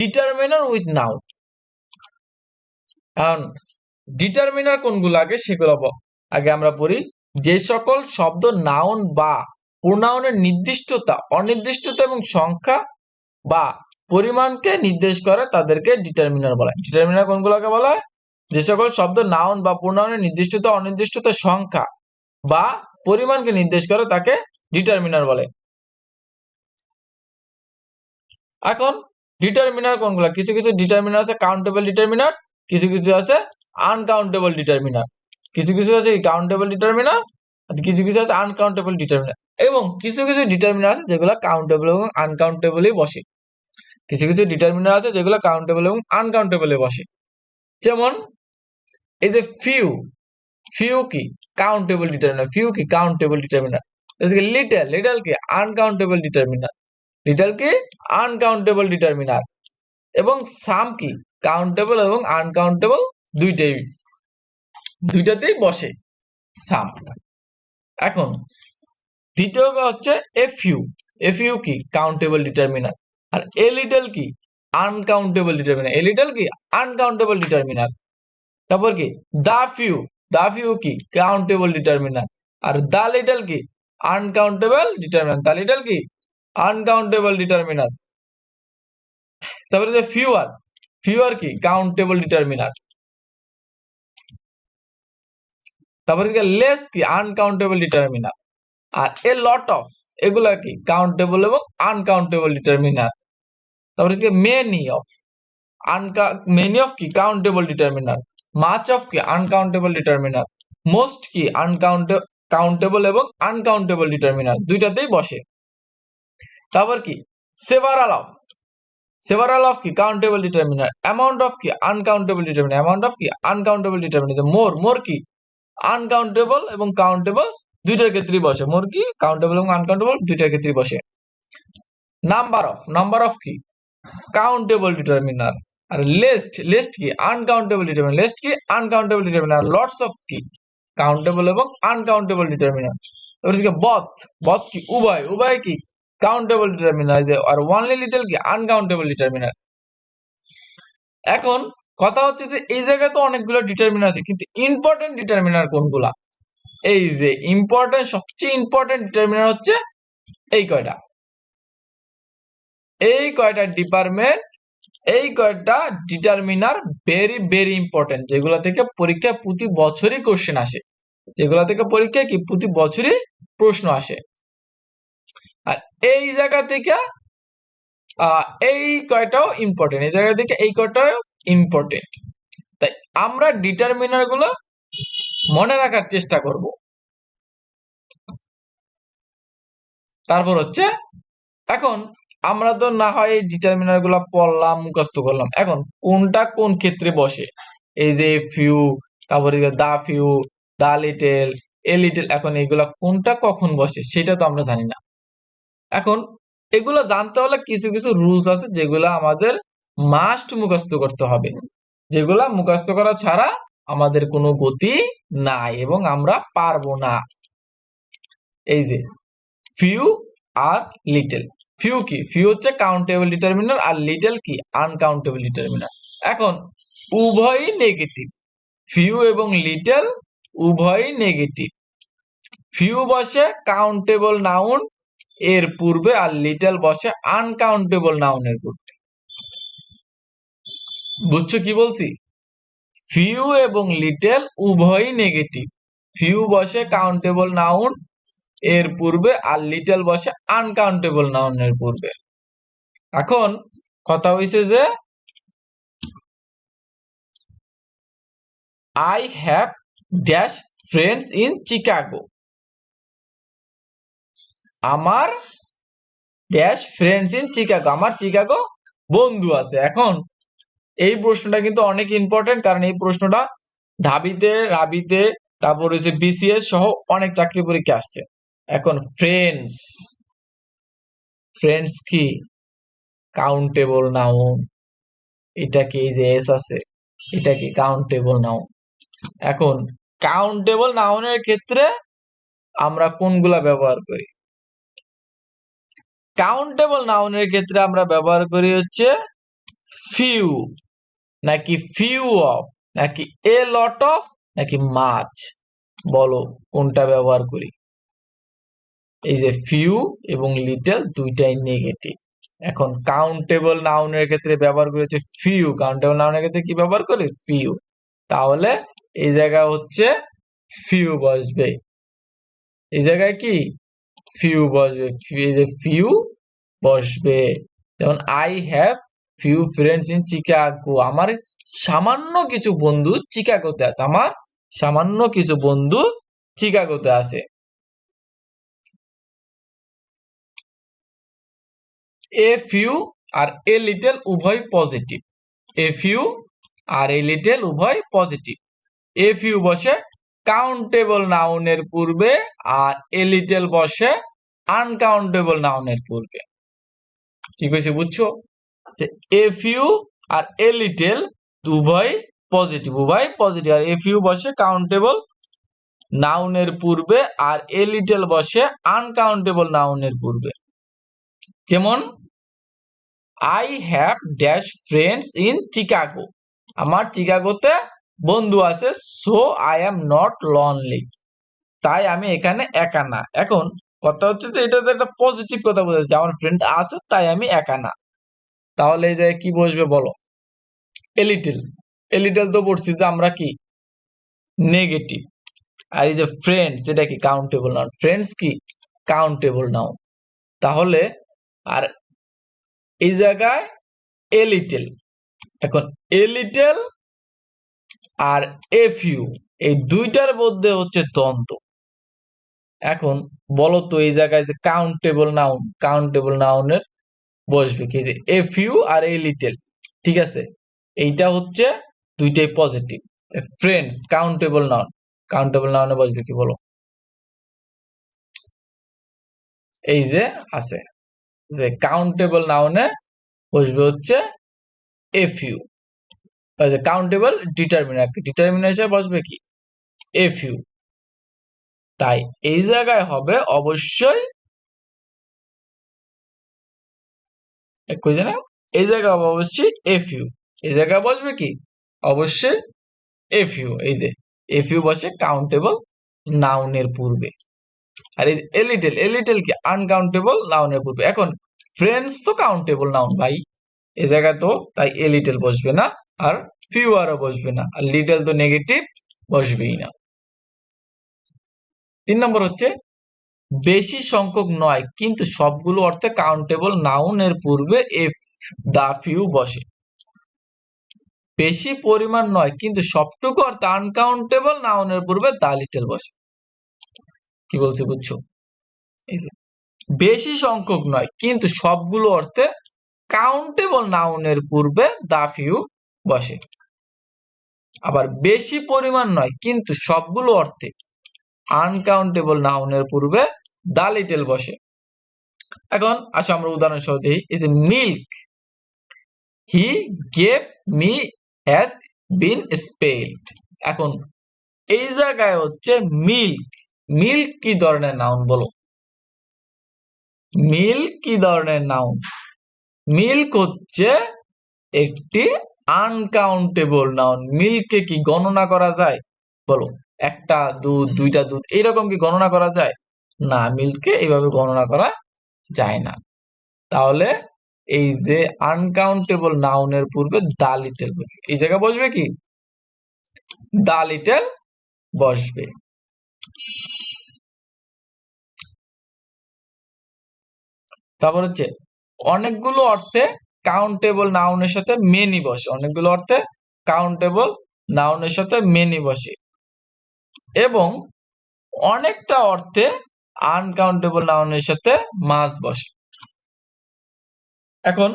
Determiner with noun এখন determiner কোনগুলো আগে সেগুলো আগে আমরা পড়ি। যে সকল শব্দ নাউন বা প্রোনাউনের নির্দিষ্টতা, অনির্দিষ্টতা এবং সংখ্যা বা পরিমাণকে নির্দেশ করে তাদেরকে ডিটারমিনার বলা। হয় ডিটারমিনার কোনগুলোকে বলা হয়? যে সকল শব্দ নাউন বা প্রোনাউনের নির্দিষ্টতা, অনির্দিষ্টতা, সংখ্যা বা পরিমাণকে নির্দেশ করে তাকে ডিটারমিনার বলে। এখন ডিটারমিনার কোনগুলো? কিছু কিছু ডিটারমিনার আছে কাউন্টেবল ডিটারমিনার কিছু কিছু আছে আনকাউন্টেবল ডিটারমিনার কিছু কিছু আছে কাউন্টেবল ডিটারমিনার কিছু কিছু আছে আনকাউন্টেবল ডিটারমিনার এবং কিছু কিছু ডিটারমিনার আছে যেগুলো কাউন্টেবল এবং আনকাউন্টেবলই বসে। কিছু কিছু ডিটারমিনার আছে যেগুলো কাউন্টেবল এবং আনকাউন্টেবলে বসে। যেমন, এই যে ফিউ ফিউ কি? কাউন্টেবল ডিটারমিনার ফিউ কি? কাউন্টেবল ডিটারমিনার লিটল লিটল কি? আনকাউন্টেবল ডিটারমিনার লিটল কি আনকাউন্টেবল ডিটারমিনার এবং সাম কি? কাউন্টেবল এবং আনকাউন্টেবল দুইটাই, দুইটাতেই বসে সাম এখন দ্বিতীয় হচ্ছে এফ ইউ এফ ইউ কি? কাউন্টেবল ডিটারমিনার আর এ লিটল কি? আনকাউন্টেবল ডিটারমিনার এ লিটল কি? আনকাউন্টেবল ডিটারমিনার তারপর কি? দা ফিউ দা ফিউ কি? কাউন্টেবল ডিটারমিনার আর দা লিটল কি? আনকাউন্টেবল ডিটারমিনার দা লিটল কি? আনকাউন্টেবল ডিটারমিনার তারপরে যে ফিউয়ার ফিউয়ার কি? কাউন্টেবল ডিটারমিনার তারপরে লেস কি? আনকাউন্টেবল ডিটারমিনার আর এ লট অফ এগুলা কি? কাউন্টেবল এবং আনকাউন্টেবল ডিটারমিনার তারপরে মেনি অফ আনকা মেনি অফ কি? কাউন্টেবল ডিটারমিনার মাচ অফ কি? আনকাউন্টেবল ডিটারমিনার মোস্ট কি? আনকাউন্টে কাউন্টেবল এবং আনকাউন্টেবল ডিটারমিনার দুইটাতেই বসে। তারপর কি? সেভারাল অফ সেভারাল অফ কি? কাউন্টেবল ডিটারমিনার অ্যামাউন্ট অফ কি? আনকাউন্টেবল ডিটারমিনার অ্যামাউন্ট অফ কি? আনকাউন্টেবল ডিটারমিনার মোর মোর কি? আনকাউন্টেবল এবং কাউন্টেবল দুইটার ক্ষেত্রেই বসে। মোর কি? কাউন্টেবল এবং আনকাউন্টেবল দুইটার ক্ষেত্রেই বসে। নাম্বার অফ নাম্বার অফ কি? কাউন্টেবল ডিটারমিনার আর লিস্ট লিস্ট কি? আনকাউন্টেবল ডিটারমিনার লিস্ট কি? আনকাউন্টেবল ডিটারমিনার লটস অফ কি? কাউন্টেবল এবং আনকাউন্টেবল ডিটারমিনার এবার বথ বথ কি? উভয় উভয় কি? কাউন্টেবল ডিটারমিনার আর ওয়ানলি লিটল কি আনকাউন্টেবল ডিটারমিনার এখন, কথা হচ্ছে যে এই জায়গায় তো অনেকগুলো ডিটারমিনার আছে, কিন্তু ইম্পর্টেন্ট ডিটারমিনার কোনগুলা? এই যে ইম্পর্টেন্ট সবচেয়ে ইম্পর্টেন্ট ডিটারমিনার হচ্ছে এই কয়টা? এই কয়টা ডিপার্টমেন্ট এই কয়টা ডিটারমিনার ভেরি ভেরি ইম্পর্টেন্ট যেগুলা থেকে পরীক্ষায় প্রতি বছরই কোশ্চেন আসে। যেগুলা থেকে পরীক্ষায় কি? প্রতি বছরই প্রশ্ন আসে। আর এই জায়গা থেকে এই কয়টাও ইম্পর্টেন্ট এই জায়গা থেকে এই কয়টাও ইম্পর্টেন্ট তাই আমরা ডিটারমিনারগুলো মনে রাখার চেষ্টা করব। তারপর হচ্ছে, এখন আমরা তো না হয় এই ডিটারমিনারগুলা পড়লাম, মুখস্থ করলাম। এখন কোনটা কোন ক্ষেত্রে বসে? এই যে ফিউ তারপরে the few the little a little এখন এইগুলা কোনটা কখন বসে? সেটা তো আমরা জানি না। এখন এগুলো জানতে হলে কিছু কিছু রুলস আছে যেগুলো আমাদের মাস্ট মুখস্থ করতে হবে। যেগুলা মুখস্থ করা ছাড়া আমাদের কোনো গতি নাই এবং আমরা পারব না। এই যে ফিউ আর লিটল ফিউ কি? ফিউ হচ্ছে কাউন্টেবল ডিটারমিনার আর লিটল কি? আনকাউন্টেবল ডিটারমিনার এখন, উভয়ই নেগেটিভ ফিউ এবং লিটল উভয়ই নেগেটিভ ফিউ বসে কাউন্টেবল নাউন এর পূর্বে আর লিটল বসে আনকাউন্টেবল নাউনের পূর্বে বুঝছ কি বলছি? ফিউ এবং লিটল উভয়ই নেগেটিভ ফিউ বসে কাউন্টেবল নাউন এর পূর্বে আর লিটল বসে আনকাউন্টেবল নাউনের পূর্বে। এখন কথা হইছে যে I have dash friends in Chicago আমার ড্যাশ ফ্রেন্ডস ইন চিকাগো আমার চিকাগো বন্ধু আছে। এখন এই প্রশ্নটা কিন্তু অনেক ইম্পর্টেন্ট কারণ এই প্রশ্নটা ঢাবিতে, রাবিতে, তারপর হচ্ছে বিসিএস সহ অনেক চাকরি পরীক্ষা আসছে। এখন ফ্রেন্ডস ফ্রেন্ডস কি? কাউন্টেবল নাউন এটা কি এই যে এস আছে? এটা কি কাউন্টেবল নাউন এখন কাউন্টেবল নাউনের ক্ষেত্রে আমরা কোনগুলা ব্যবহার করি? কাউন্টেবল নাউনের ক্ষেত্রে আমরা ব্যবহার করি হচ্ছে ফিউ নাকি ফিউ অফ নাকি এ লট অফ নাকি মাছ বলো, কোনটা ব্যবহার করি? এই যে ফিউ এবং লিটল দুইটাই নেগেটিভ এখন কাউন্টেবল নাউনের ক্ষেত্রে ব্যবহার করেছে ফিউ কাউন্টেবল নাউনের ক্ষেত্রে কি ব্যবহার করি? ফিউ তাহলে এই জায়গা হচ্ছে ফিউ বসবে। এই জায়গায় কি? ফিউ বসবে যে ফিউ বসবে। যেমন I have few friends in Chicago আমার সামান্য কিছু বন্ধু চিকাগোতে আছে। আমার সামান্য কিছু বন্ধু চিকাগোতে আছে। এ ফিউ আর এ লিটেল উভয় পজিটিভ এ ফিউ আর এ লিটেল উভয় পজিটিভ এ ফিউ বসে কাউন্টেবল নাউনের পূর্বে আর এ লিটেল বসে আনকাউন্টেবল নাউনের পূর্বে। ঠিক আছে বুঝছ? যে এ ফিউ আর এ লিটল উভয় পজিটিভ উভয় পজিটিভ আর এ ফিউ বসে কাউন্টেবল নাউনের পূর্বে আর এ লিটল বসে আনকাউন্টেবল নাউনের পূর্বে। যেমন I have dash friends in Chicago আমার চিকাগোতে বন্ধু আছে so I am not lonely তাই আমি এখানে একা না। এখন কথা হচ্ছে যে এটা একটা পজিটিভ কথা বোঝা বোঝাচ্ছে আমার ফ্রেন্ড আছে, তাই আমি একা না। তাহলে এই যে কি বসবে বলো? এলিটেল এলিটেল তো পড়ছি যে আমরা কি? নেগেটিভ আর এই যে ফ্রেন্ডস এটা কি? কাউন্টেবল নাউন ফ্রেন্ডস কি? কাউন্টেবল নাউন তাহলে, আর এই জায়গায় এলিটেল এখন এলিটেল আর এফ ইউ এই দুইটার মধ্যে হচ্ছে দ্বন্দ্ব। এখন বলো তো এই জায়গায় যে কাউন্টেবল নাউন কাউন্টেবল নাউনের বসবে কি? যে এ ফিউ আর এ লিটেল ঠিক আছে? এইটা হচ্ছে দুইটাই positive friends countable noun countable নাউনে বসবে কি বলো? এই যে আছে, যে কাউন্টেবল নাউনে বসবে হচ্ছে F U countable determiner determiner হিসেবে বসবে কি? এফ ইউ তাই এই জায়গায় হবে অবশ্যই না এই জায়গায় হবে অবশ্যই এফ ইউ এই জায়গায় বসবে কি? অবশ্যই এফ ইউ এই যে এফ ইউ বসে কাউন্টেবল নাউনের পূর্বে। আর এই এলিটেল এলিটেল কি? আনকাউন্টেবল নাউনের পূর্বে। এখন ফ্রেন্ডস তো কাউন্টেবল নাউন ভাই। এ জায়গায় তো তাই এ লিটল বসবে না। আর ফিউ আরও বসবে না। আর লিটল তো নেগেটিভ বসবেই না। তিন নম্বর হচ্ছে, বেশি সংখ্যক নয়, কিন্তু সবগুলো অর্থে কাউন্টেবল নাউনের পূর্বে এফ দা ফিউ বসে। বেশি পরিমাণ নয়, কিন্তু সবটুকু অর্থে আনকাউন্টেবল নাউনের পূর্বে দা লিটেল বসে। কি বলছে বুঝছ? বেশি সংখ্যক নয়, কিন্তু সবগুলো অর্থে কাউন্টেবল নাউনের পূর্বে দা ফিউ বসে। আবার বেশি পরিমাণ নয়, কিন্তু সবগুলো অর্থে আনকাউন্টেবল নাউনের পূর্বে দা লিটেল বসে। এখন আসো আমরা উদাহরণ সহ দিই is milk he gave me has been spelled এখন এই জায়গায় হচ্ছে মিল্ক মিল্ক কি ধরনের নাউন বলো? মিল্ক কি ধরনের নাউন মিল্ক হচ্ছে একটি আনকাউন্টেবল নাউন মিল্কে কি গণনা করা যায়? বলো। একটা দুধ, দুইটা দুধ, এইরকম কি গণনা করা যায়? না, মিল্ককে এইভাবে গণনা করা যায় না। তাহলে এই যে আনকাউন্টেবল নাউনের পূর্বে দা লিটেল বসবে। এই জায়গায় বসবে কি? দা লিটেল বসবে। তারপর হচ্ছে, অনেকগুলো অর্থে কাউন্টেবল নাউনের সাথে মেনি বসে। অনেকগুলো অর্থে কাউন্টেবল নাউনের সাথে মেনি বসে। এবং অনেকটা অর্থে আনকাউন্টেবল নাউনের সাথে মাস বসে। এখন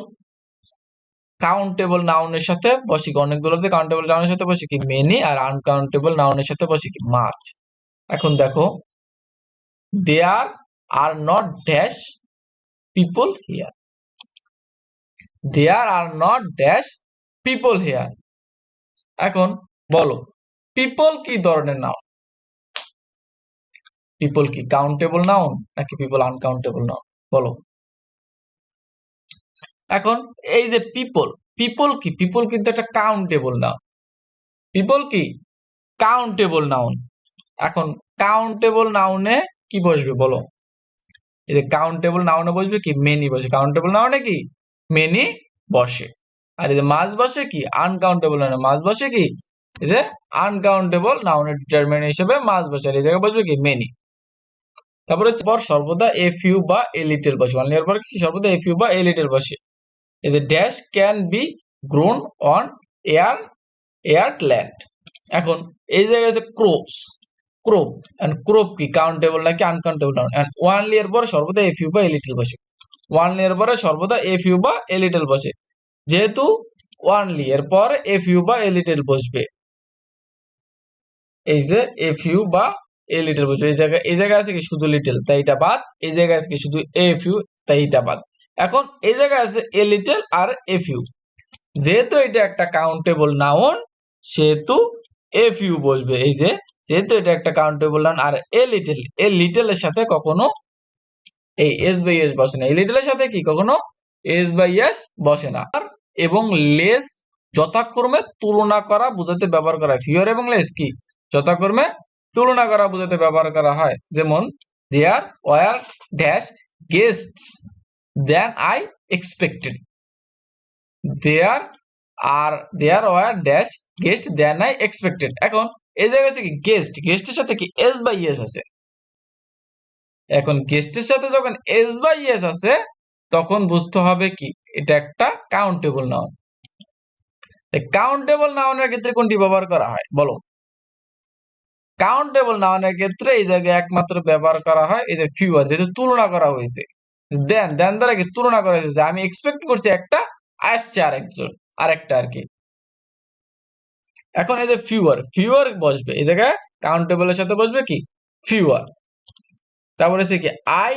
কাউন্টেবল নাউনের সাথে বসে কি? অনেকগুলোতে কাউন্টেবল নাউনের সাথে বসে কি? মেনি আর আনকাউন্টেবল নাউনের সাথে বসে কি? মাছ এখন দেখো there are not dash people here there are not dash people here এখন বলো পিপল কি ধরনের নাউন পিপল কি কাউন্টেবল নাউন নাকি পিপল আনকাউন্টেবল নাউন বলো। এখন এই যে পিপল পিপল কি? পিপল কিন্তু একটা কাউন্টেবল নাউন পিপল কি? কাউন্টেবল নাউন এখন কাউন্টেবল নাউনে কি বসবে বলো। এই যে কাউন্টেবল নাউনে বসবে কি? মেনি বসে। কাউন্টেবল নাউনে কি? মেনি বসে। আর এই যে মাছ বসে কি? আনকাউন্টেবল নাউনে মাছ বসে কি? এই যে আনকাউন্টেবল নাউনের ডিটারমিনেন্ট হিসেবে মাছ বসে। আর এই জায়গায় বসবে কি? মেনি তারপরে হচ্ছে পর সর্বদা এ ফিউ বা এ লিটল বসে। ওয়ান ইয়ার পর কি? সর্বদা এ ফিউ বা এ লিটল বসে। এই যে dash can be grown on air air land এখন এই জায়গায় আছে ক্রোপস ক্রোপ এন্ড ক্রোপ কি? কাউন্টেবল নাকি আনকাউন্টেবল এন্ড ওয়ান লিয়ার পরে সর্বদা এ ফিউ বা এ লিটল বসে। ওয়ান লিয়ার পরে সর্বদা এ ফিউ বা এ লিটল বসে। যেহেতু ওয়ান লিয়ার পর এ ফিউ বা এ লিটল বসবে। এই যে এ ফিউ বা এ লিটল বসবে এই জায়গায় এই জায়গায় আছে কি শুধু লিটল তাই এটা বাদ। এই জায়গায় আছে কি শুধু এ ফিউ তাই এটা বাদ। এখন এই জায়গায় আছে a little R a few যেহেতু এটা একটা কাউন্টেবল নাউন সেহেতু এ ফিউ বসবে। এই যে, যেহেতু এটা একটা কাউন্টেবল নাউন আর এ লিটল এ লিটল এর সাথে কখনো এই এস বাই এস বসে না। এই লিটল এর সাথে কি কখনো? এস বাই এস বসে না। আর এবং লেস যথাক্রমে তুলনা করা, বোঝাতে ব্যবহার করা। ফিওর এবং লেস কি? যথাক্রমে তুলনা করা, বোঝাতে ব্যবহার করা হয়। যেমন there were dash guest than I expected there are there were dash guest than I expected এখন, এই জায়গায় কি গেস্ট গেস্টের সাথে কি এস বাই এস আছে? এখন গেস্টের সাথে যখন এস বাই এস আছে, তখন বুঝতে হবে কি, এটা একটা কাউন্টেবল নাউন কাউন্টেবল নাউনের ক্ষেত্রে কোনটি ব্যবহার করা হয়? বলো। কাউন্টেবল নাউনের ক্ষেত্রে এই জায়গায় একমাত্র ব্যবহার করা হয় এই যে ফিউয়ার যেহেতু তুলনা করা হয়েছে। দেন দেন দ্বারা কি তুলনা করা হয়েছে? আমি এক্সপেক্ট করছি একটা, আসছে আরেকজন, আরেকটা আর কি। এখন এই যে ফিউয়ার ফিউয়ার বসবে। এই জায়গায় কাউন্টেবলের সাথে বসবে কি? ফিউয়ার তারপরে হচ্ছে কি? আই